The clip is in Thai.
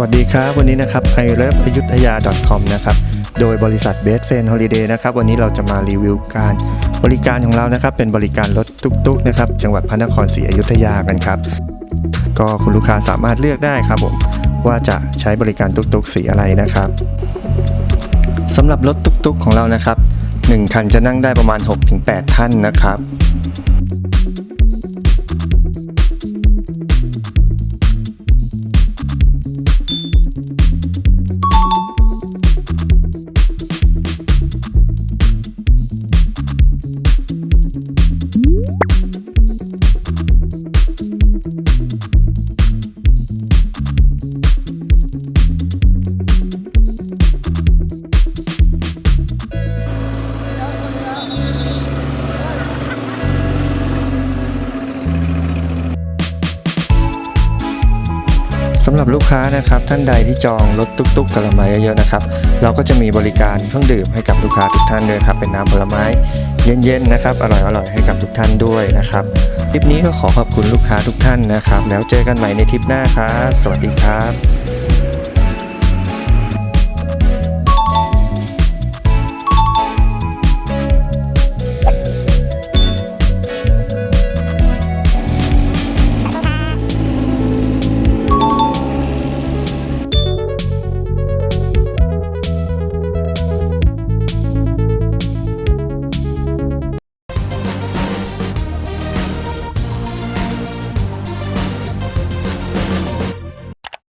วัสดีครับ วันนี้นะครับ i l o v e อยุธยา .com นะครับ โดยบริษัท Best Friend Holiday นะครับ วันนี้เราจะมารีวิวการบริการของเรานะครับ เป็นบริการรถตุ๊กๆนะครับ จังหวัดพระนครศรีอยุธยากันครับ ก็คุณลูกค้าสามารถเลือกได้ครับผม ว่าจะใช้บริการตุ๊กๆสีอะไรนะครับสำหรับรถตุ๊กๆของเรานะครับหนึ่งคันจะนั่งได้ประมาณ 6-8 ท่านนะครับ สำหรับลูกค้านะครับท่านใดที่จองรถตุ๊กๆกระไม้เยอะๆนะครับ เราก็จะมีบริการเครื่องดื่มให้กับลูกค้าทุกท่านด้วยครับเป็นน้ำผลไม้เย็นๆนะครับอร่อยๆให้กับทุกท่านด้วยนะครับทริปนี้ก็ขอขอบคุณลูกค้าทุกท่านนะครับ แล้วเจอกันใหม่ในทริปหน้าครับสวัสดีครับ